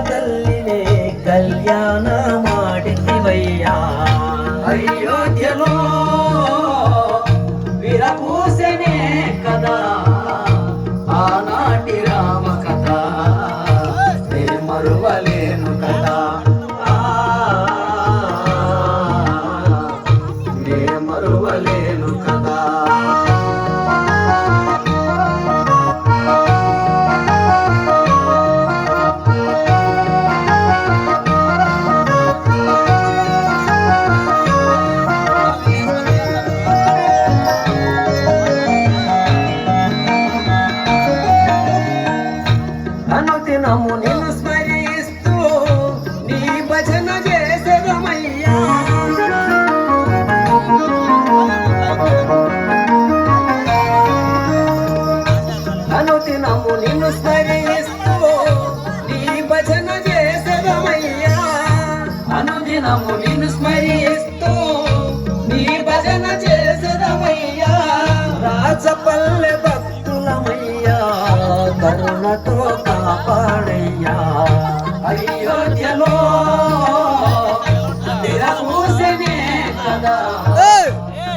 తల్లినే కళ్యాణ అనుదినము నిన్ను స్మరిస్తూ నీ భజన చేసేదమయ్యా. అనుదినము నిన్ను స్మరిస్తూ నీ భజన చేసేదమయ్యా. అనుదినము నిన్ను స్మరిస్తూ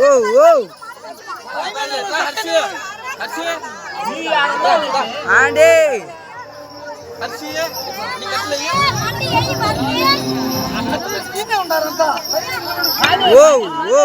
ஓ ஓ. ஆண்டே. ஓ ஓ.